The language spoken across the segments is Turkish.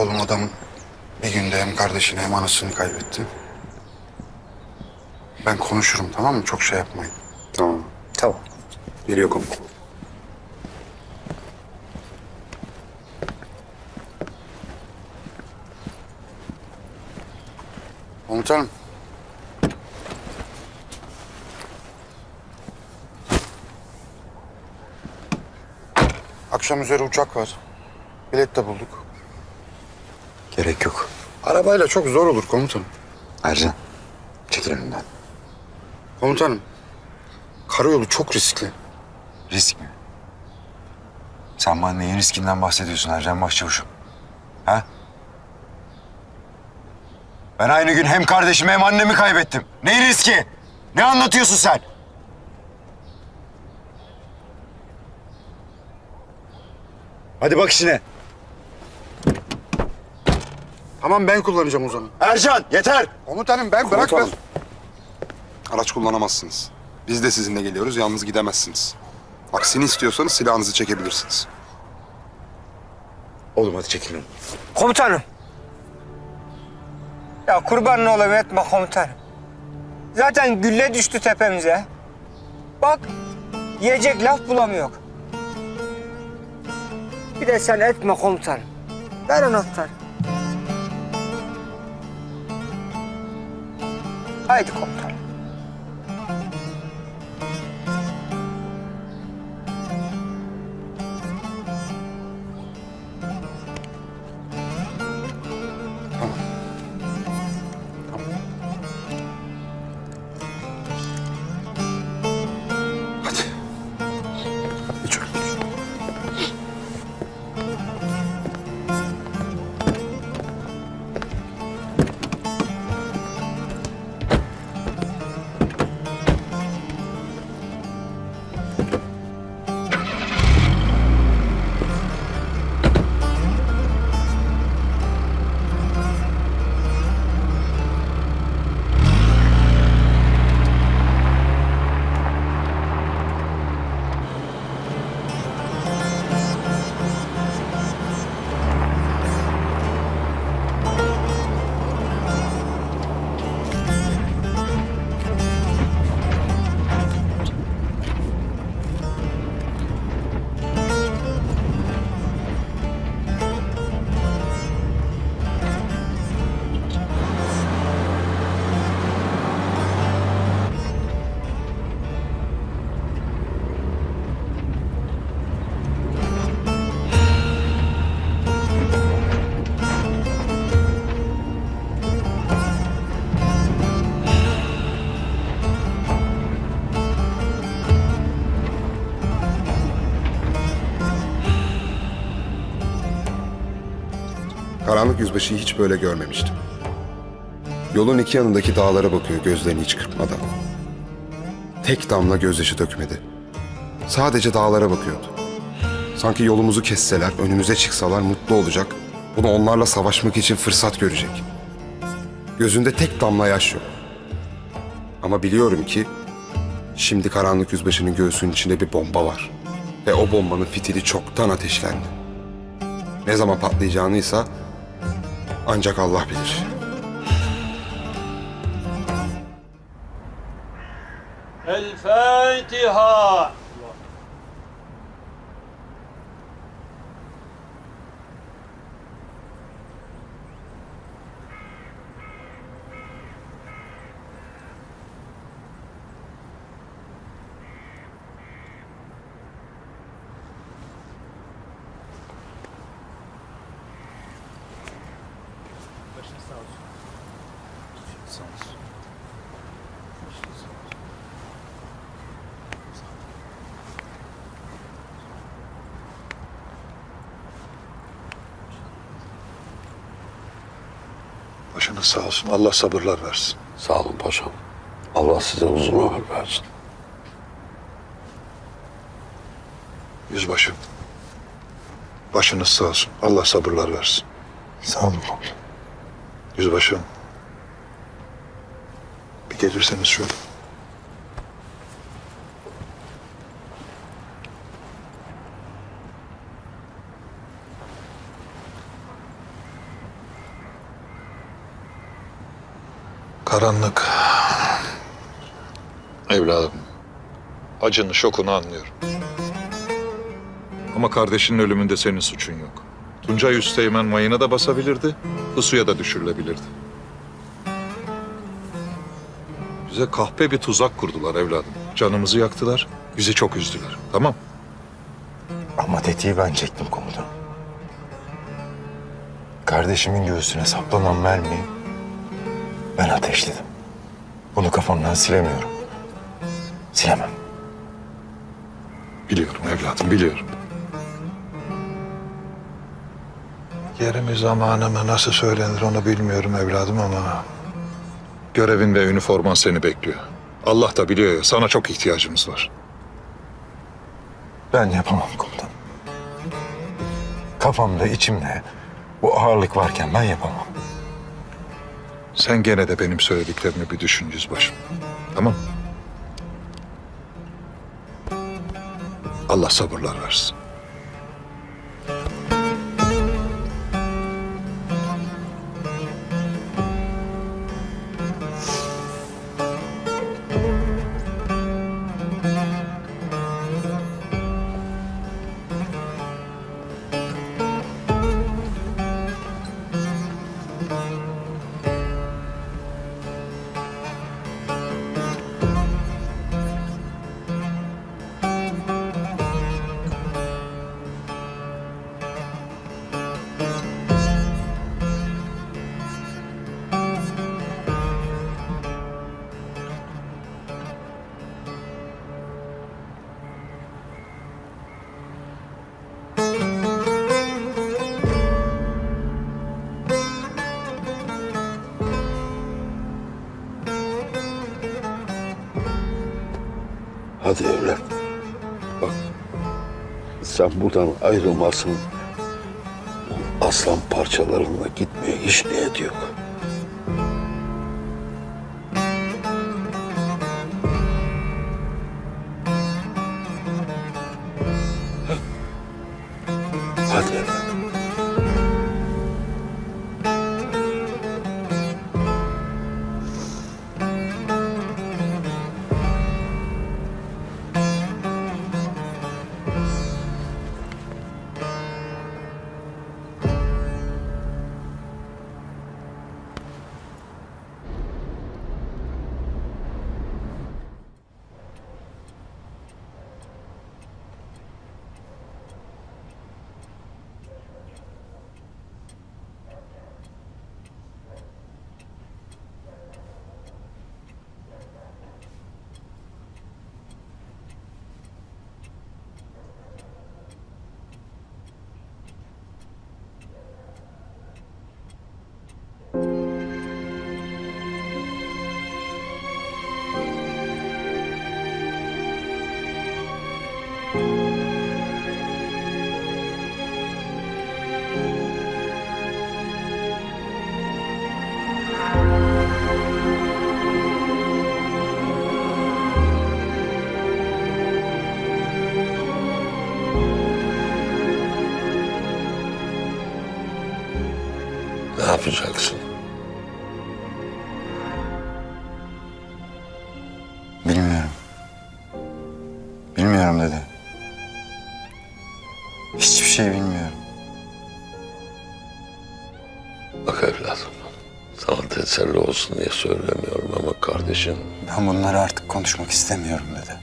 Oğlum adam bir günde hem kardeşini hem anasını kaybetti. Ben konuşurum tamam mı? Çok şey yapmayın. Tamam. Tamam. Geliyor komutanım. Komutanım. Akşam üzeri uçak var. Bilet de bulduk. Gerek yok. Arabayla çok zor olur komutanım. Ercan, çekil önümden. Komutanım. Karayolu çok riskli. Risk mi? Sen bana neyin riskinden bahsediyorsun Ercan Başçavuş'um? Ha? Ben aynı gün hem kardeşimi hem annemi kaybettim. Neyin riski? Ne anlatıyorsun sen? Hadi bak işine. Tamam ben kullanacağım o zaman. Ercan yeter. Komutanım ben bırak ben. Araç kullanamazsınız. Biz de sizinle geliyoruz. Yalnız gidemezsiniz. Aksini istiyorsanız silahınızı çekebilirsiniz. Oğlum hadi çekilin. Komutanım. Ya kurban olayım etme komutanım. Zaten gülle düştü tepemize. Bak yiyecek laf bulamıyor. Bir de sen etme komutanım. Ver anahtarı. Haydi komutanım. Hadi. Yüzbaşıyı hiç böyle görmemiştim. Yolun iki yanındaki dağlara bakıyor gözlerini hiç kırpmadan. Tek damla gözyaşı dökmedi. Sadece dağlara bakıyordu. Sanki yolumuzu kesseler, önümüze çıksalar mutlu olacak. Bunu onlarla savaşmak için fırsat görecek. Gözünde tek damla yaş yok. Ama biliyorum ki şimdi karanlık yüzbaşının göğsünün içinde bir bomba var. Ve o bombanın fitili çoktan ateşlendi. Ne zaman patlayacağını ancak Allah bilir. El Fatiha. Başınız sağ olsun. Allah sabırlar versin. Sağ olun paşam. Allah size uzun ömür versin. Yüzbaşım. Başınız sağ olsun. Allah sabırlar versin. Sağ olun komutanım. Yüzbaşım. Bir gelirseniz şöyle. Karanlık. Evladım. Acını, şokunu anlıyorum. Ama kardeşinin ölümünde senin suçun yok. Tuncay Üsteğmen mayına da basabilirdi, pusuya da düşürülebilirdi. Bize kahpe bir tuzak kurdular evladım. Canımızı yaktılar, bizi çok üzdüler. Tamam. Ama tetiği ben çektim komutan. Kardeşimin göğsüne saplanan mermiyi ben ateşledim. Bunu kafamdan silemiyorum. Silemem. Biliyorum evladım, biliyorum. Yerimi zamanımı nasıl söylenir onu bilmiyorum evladım ama... Görevin ve üniforman seni bekliyor. Allah da biliyor ya, sana çok ihtiyacımız var. Ben yapamam komutan. Kafamda, içimde bu ağırlık varken ben yapamam. Sen gene de benim söylediklerimi bir düşün yüzbaşım. Tamam Allah sabırlar versin. Hadi evlat. Bak sen buradan ayrılmasın. Aslan parçalarına gitmeye hiç niyet yok. Bak evladım. Sana teselli olsun diye söylemiyorum ama kardeşin Ben bunları artık konuşmak istemiyorum dedi.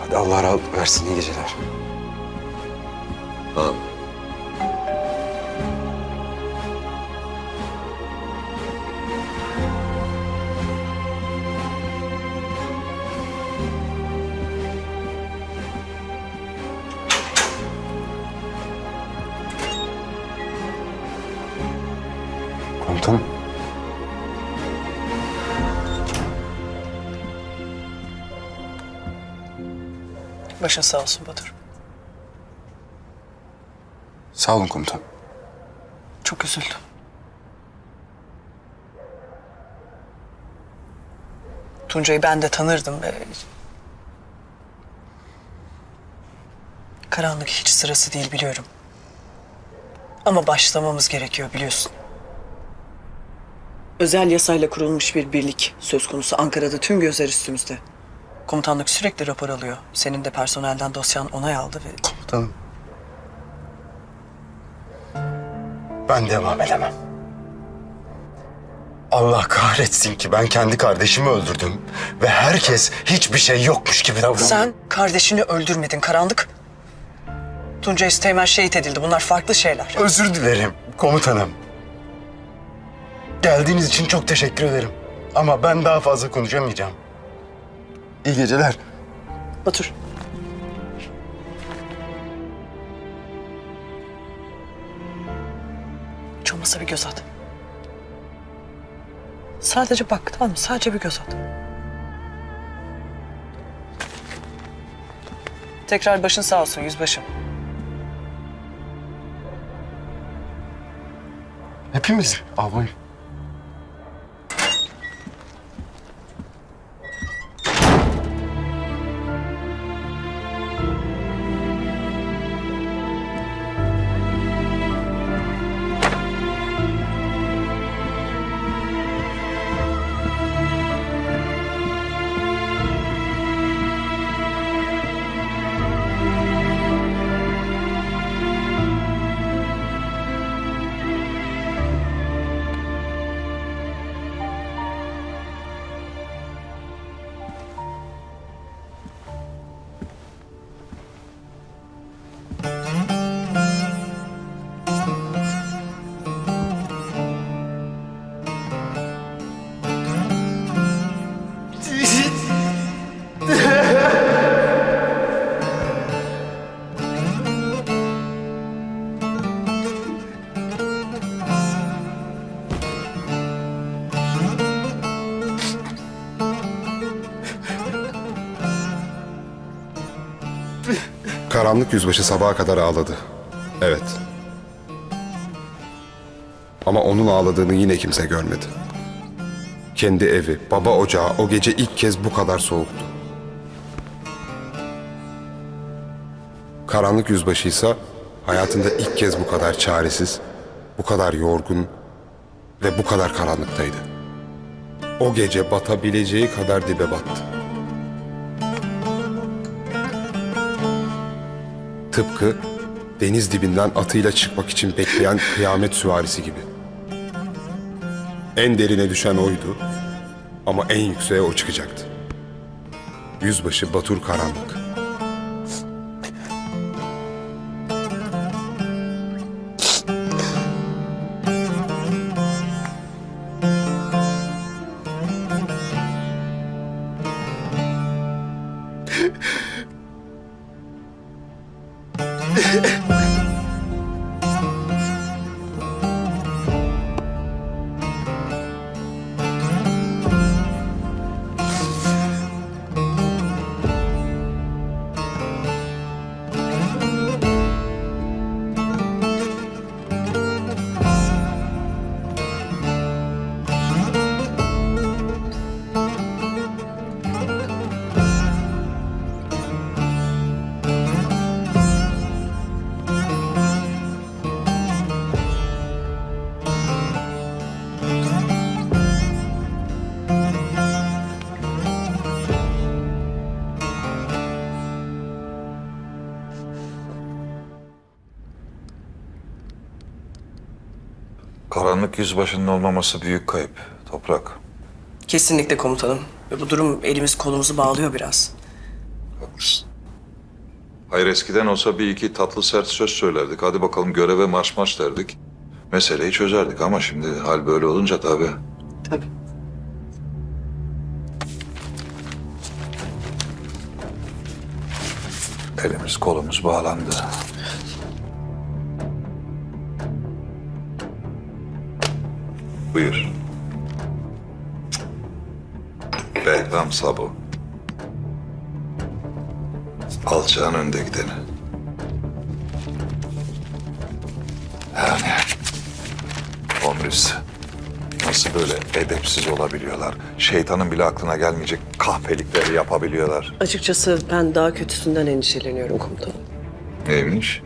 Hadi Allah rahatlık versin iyi geceler. Amin. Başın sağ olsun Batur. Sağ olun komutanım. Çok üzüldüm. Tuncay'ı ben de tanırdım ve Karanlık hiç sırası değil biliyorum. Ama başlamamız gerekiyor biliyorsun. Özel yasayla kurulmuş bir birlik söz konusu. Ankara'da tüm gözler üstümüzde. Komutanlık sürekli rapor alıyor. Senin de personelden dosyan onay aldı ve... Komutanım. Ben devam edemem. Allah kahretsin ki ben kendi kardeşimi öldürdüm. Ve herkes hiçbir şey yokmuş gibi davranıyor. Sen kardeşini öldürmedin karanlık. Tuncay Üsteğmen şehit edildi. Bunlar farklı şeyler. Özür dilerim komutanım. Geldiğiniz için çok teşekkür ederim. Ama ben daha fazla konuşamayacağım. İyi geceler. Batur. Hiç olmazsa bir göz at. Sadece bak tamam mı? Sadece bir göz at. Tekrar başın sağ olsun yüzbaşım. Hepimiz albayım. Karanlık yüzbaşı sabaha kadar ağladı. Evet. Ama onun ağladığını yine kimse görmedi. Kendi evi, baba ocağı o gece ilk kez bu kadar soğuktu. Karanlık yüzbaşı ise hayatında ilk kez bu kadar çaresiz, bu kadar yorgun ve bu kadar karanlıktaydı. O gece batabileceği kadar dibe battı. Tıpkı deniz dibinden atıyla çıkmak için bekleyen kıyamet süvarisi gibi. En derine düşen oydu ama en yükseğe o çıkacaktı. Yüzbaşı Batur Karanlık. Karanlık yüzbaşının olmaması büyük kayıp. Toprak. Kesinlikle komutanım. Ve bu durum elimiz kolumuzu bağlıyor biraz. Haklısın. Hayır eskiden olsa bir iki tatlı sert söz söylerdik. Hadi bakalım göreve marş marş derdik. Meseleyi çözerdik ama şimdi hal böyle olunca tabii. Tabii. Elimiz kolumuz bağlandı. Buyur. Behram Sabo. Alçağın önde gideni. Yani... Omris. Nasıl böyle edepsiz olabiliyorlar? Şeytanın bile aklına gelmeyecek kahpelikleri yapabiliyorlar. Açıkçası ben daha kötüsünden endişeleniyorum komutanım. Neymiş?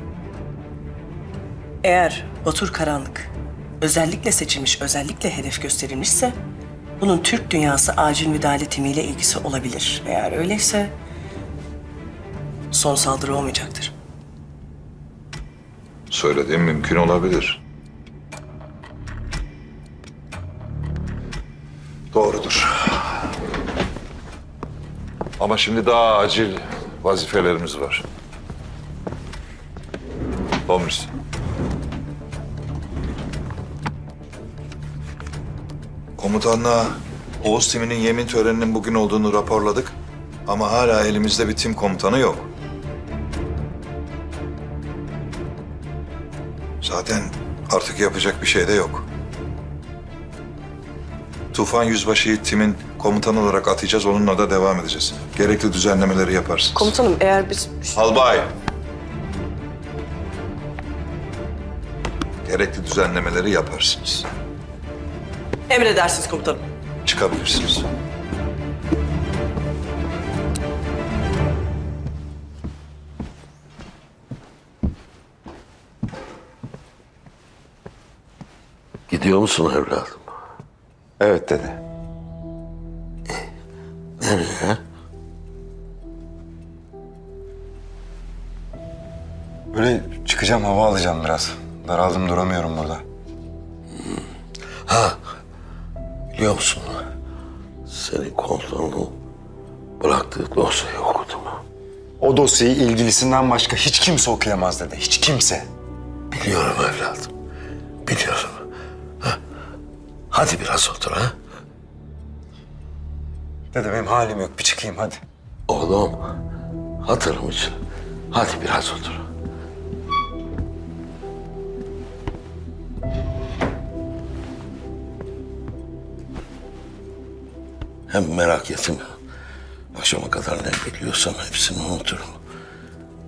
Eğer Batur Karanlık özellikle seçilmiş, özellikle hedef gösterilmişse bunun Türk dünyası acil müdahale timiyle ilgisi olabilir. Eğer öyleyse son saldırı olmayacaktır. Söylediğim mümkün olabilir. Doğrudur. Ama şimdi daha acil vazifelerimiz var. Tomris. Komutanlığa Oğuz timinin yemin töreninin bugün olduğunu raporladık. Ama hala elimizde bir tim komutanı yok. Zaten artık yapacak bir şey de yok. Tufan Yüzbaşı'yı timin komutanı olarak atacağız. Onunla da devam edeceğiz. Gerekli düzenlemeleri yaparsınız. Komutanım eğer biz... Albay. Gerekli düzenlemeleri yaparsınız. Emredersiniz komutanım. Çıkabilirsiniz. Gidiyor musun evladım? Evet dede. Nereye? Böyle çıkacağım hava alacağım biraz. Daraldım duramıyorum burada. Biliyor musun? Senin komutanın bıraktığı dosyayı okudum. O dosyayı ilgilisinden başka hiç kimse okuyamaz dede. Hiç kimse. Biliyorum evladım. Biliyorum. Ha. Hadi biraz otur ha. Dede benim halim yok. Bir çıkayım hadi. Oğlum, hatırım için. Hadi biraz otur. Hem merak etme. Akşama kadar ne biliyorsam hepsini unuturum.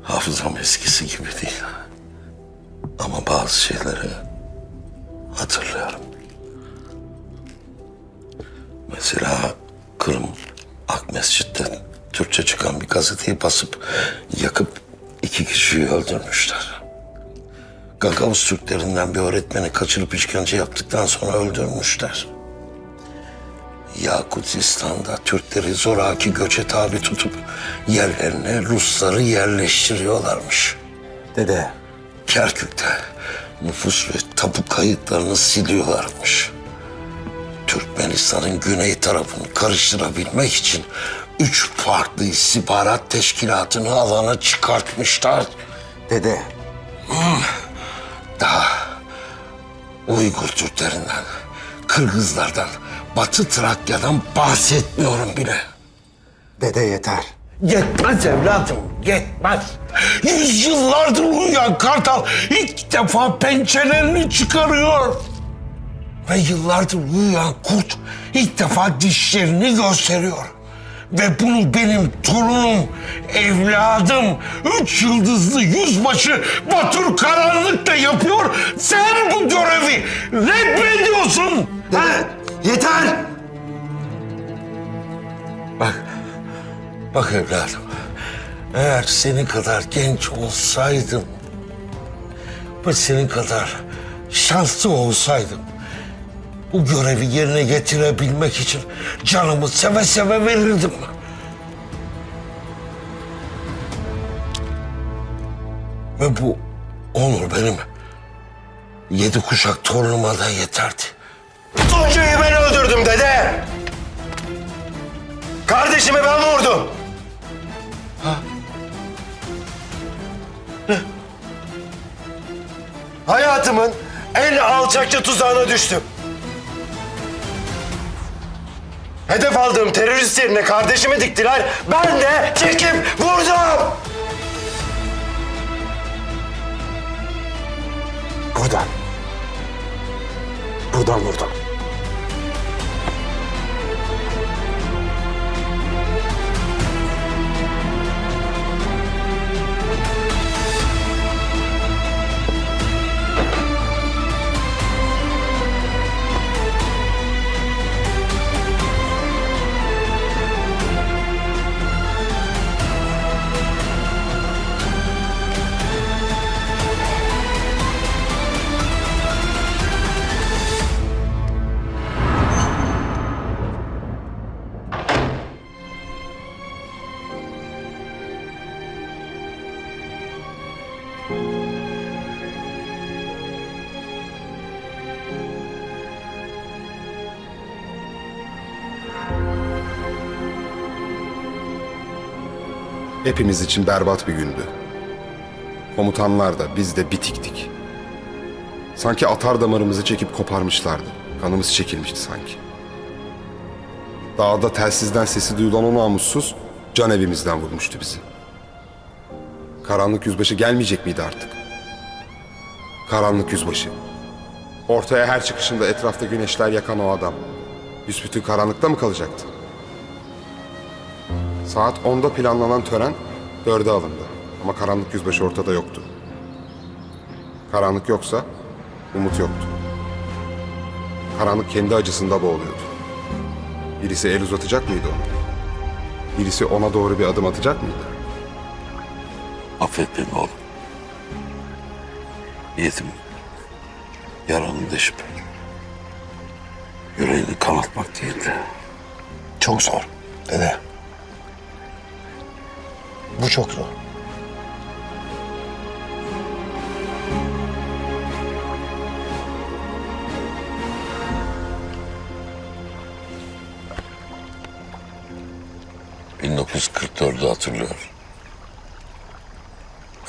Hafızam eskisi gibi değil. Ama bazı şeyleri hatırlıyorum. Mesela Kırım Akmescit'te Türkçe çıkan bir gazeteyi basıp yakıp iki kişiyi öldürmüşler. Gagavuz Türklerinden bir öğretmeni kaçırıp işkence yaptıktan sonra öldürmüşler. Yakutistan'da Türkleri zoraki göçe tabi tutup yerlerine Rusları yerleştiriyorlarmış. Dede. Kerkük'te nüfus ve tapu kayıtlarını siliyorlarmış. Türkmenistan'ın güney tarafını karıştırabilmek için üç farklı istihbarat teşkilatını alana çıkartmışlar. Dede. Daha Uygur Türklerinden, Kırgızlardan, Batı Trakya'dan bahsetmiyorum bile. Dede yeter. Yetmez evladım, yetmez. Yüzyıllardır uyuyan kartal ilk defa pençelerini çıkarıyor. Ve yıllardır uyuyan kurt ilk defa dişlerini gösteriyor. Ve bunu benim torunum, evladım, üç yıldızlı yüzbaşı Batur Karanlık da yapıyor. Sen bu görevi reddediyorsun. Ha? Yeter! Bak, bak evladım. Eğer senin kadar genç olsaydım ve senin kadar şanslı olsaydım bu görevi yerine getirebilmek için canımı seve seve verirdim. Ve bu onur benim yedi kuşak torunuma da yeterdi. Tuncay'ı ben öldürdüm dede. Kardeşimi ben vurdum. Hayatımın en alçakça tuzağına düştüm. Hedef aldığım terörist yerine kardeşimi diktiler. Ben de çekip vurdum. Buradan. Buradan vurdum. Hepimiz için berbat bir gündü. Komutanlar da biz de bitiktik. Sanki atar damarımızı çekip koparmışlardı. Kanımız çekilmişti sanki. Dağda telsizden sesi duyulan o namussuz can evimizden vurmuştu bizi. Karanlık yüzbaşı gelmeyecek miydi artık? Karanlık yüzbaşı. Ortaya her çıkışında etrafta güneşler yakan o adam. Büsbütün karanlıkta mı kalacaktı? Saat 10'da planlanan tören 4'e alındı. Ama karanlık yüzbaşı ortada yoktu. Karanlık yoksa umut yoktu. Karanlık kendi acısında boğuluyordu. Birisi el uzatacak mıydı ona? Birisi ona doğru bir adım atacak mıydı? Affet beni oğlum. Niyetim yaranı deşip yüreğini kanatmak değildi. Çok zor dede. Bu çok zor. ...1944'ü hatırlıyorum.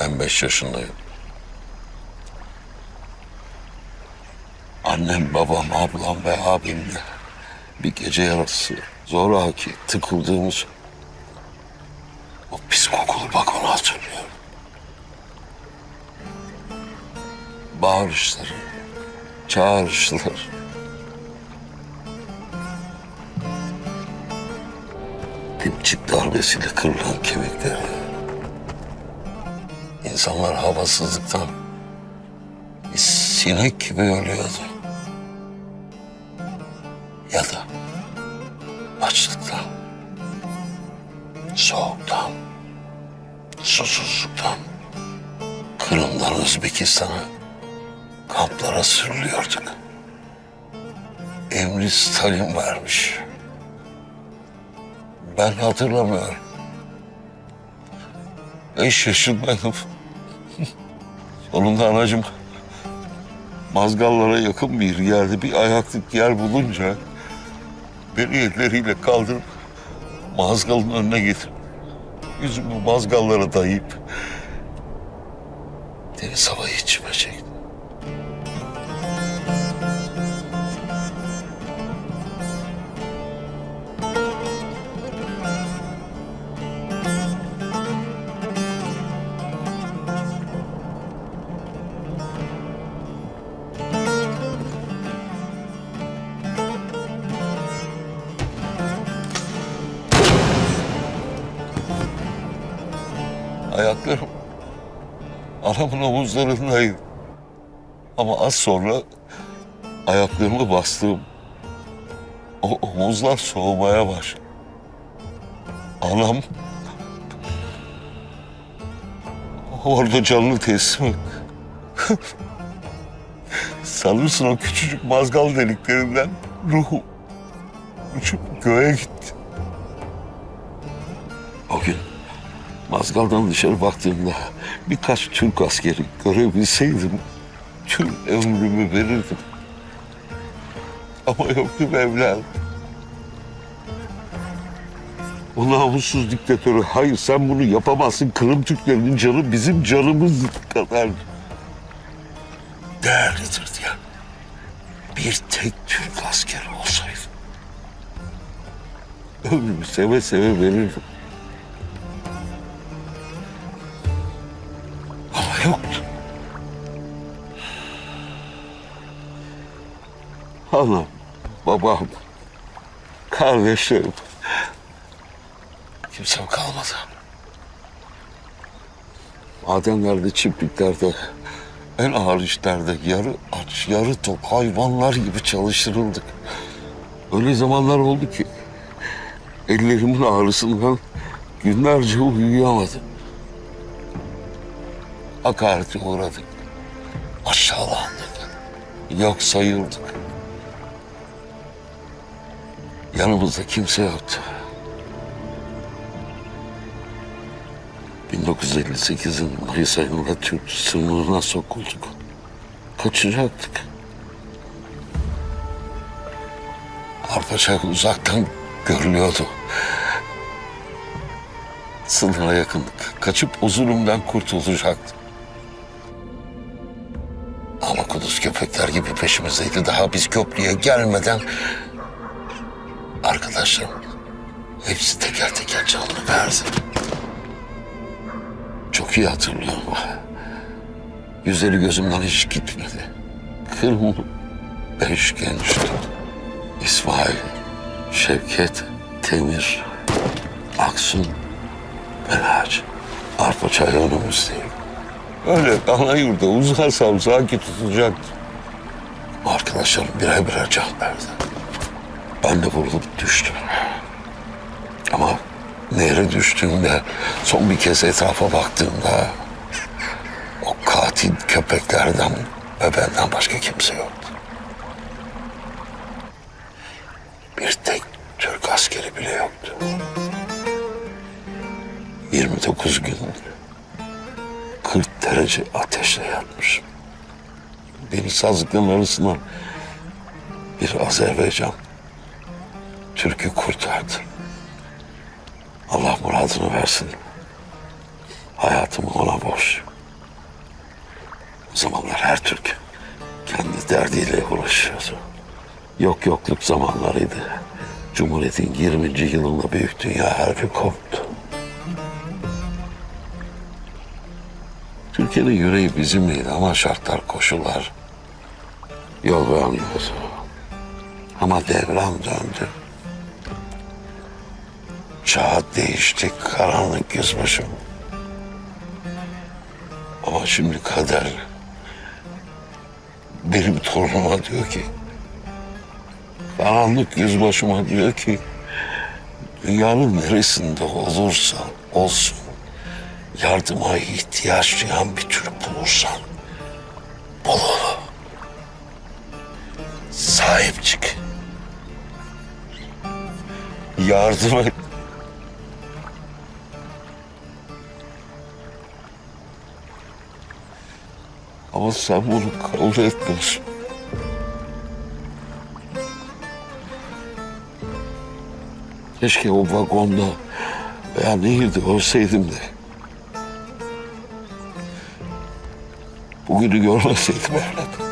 Ben beş yaşındayım. Annem, babam, ablam ve abimle bir gece yarısı zoraki tıkıldığımız Bağırışları, çağrışlar. Dipçik darbesiyle kırılan kemikleri. İnsanlar havasızlıktan bir sinek gibi ölüyordu. Ya da açlıktan, soğuktan, susuzluktan, Kırım'dan Özbekistan'a kamplara sürülüyorduk. Emri Stalin vermiş. Ben hatırlamıyorum. Beş yaşındaydım. Sonunda anacığım mazgallara yakın bir yerde bir ayaklık yer bulunca beni elleriyle kaldırıp mazgalın önüne getirip yüzümü mazgallara dayayıp deniz havayı içime çekti. Ayaklarım anamın omuzlarındaydı. Ama az sonra ayaklarımı bastığım o omuzlar soğumaya başladı. Anam orada canını teslim. Sanırsın o küçücük mazgal deliklerinden ruhum uçup göğe gitti. Mazgal'dan dışarı baktığımda birkaç Türk askeri görebilseydim tüm ömrümü verirdim. Ama yoktu Mevlam. O namussuz diktatörü hayır sen bunu yapamazsın. Kırım Türklerinin canı bizim canımız kadar değerlidir diye. Bir tek Türk askeri olsaydı ömrümü seve seve verirdim. Yoktu. Anam, babam, kardeşlerim. Kimsem kalmadı. Madenlerde, çiftliklerde, en ağır işlerde yarı aç, yarı tok hayvanlar gibi çalıştırıldık. Öyle zamanlar oldu ki ellerimin ağrısından günlerce uyuyamadım. Hakarete uğradık. Aşağılandık. Yok sayıldık. Yanımızda kimse yoktu. 1958'in Mayıs ayında Türk sınırına sokulduk. Kaçacaktık. Arpaçak uzaktan görülüyordu. Sınıra yakındık. Kaçıp o zulümden kurtulacaktım. Peşimizdeydi. Daha biz köprüye gelmeden arkadaşlarım hepsi teker teker canını verdi. Çok iyi hatırlıyorum. Yüzleri gözümden hiç gitmedi. Kırmızı beş gençti. İsmail, Şevket, Temir, Aksun, Melaç, Arpaçay önümüzdeydi. Öyle ana yurda uzarsam sanki tutacaktım. Arkadaşlarım birer birer can verdi. Ben de vurulup düştüm. Ama nehre düştüğümde son bir kez etrafa baktığımda o katil köpeklerden ve benden başka kimse yoktu. Bir tek Türk askeri bile yoktu. 29 gün 40 derece ateşle yatmışım. Beni sazlıkların arasından bir Azerbaycan Türk'ü kurtardı. Allah muradını versin. Hayatımı ona borçluyum. O zamanlar her Türk kendi derdiyle uğraşıyordu. Yok yokluk zamanlarıydı. Cumhuriyet'in 20. yılında büyük dünya harbi koptu. Türkiye'nin yüreği bizimleydi ama şartlar, koşullar yol vermiyordu. Ama devran döndü. Çağ değişti, karanlık yüzbaşım. Ama şimdi kader benim torunuma diyor ki, karanlık yüzbaşıma diyor ki, dünyanın neresinde olursa olsun, yardıma ihtiyaç duyan bir Türk bulursan, bul Yardım et. Ama sen bunu kabul etmiyorsun. Keşke o vagonda veya nehirde ölseydim de. Bugünü görmeseydim evladım.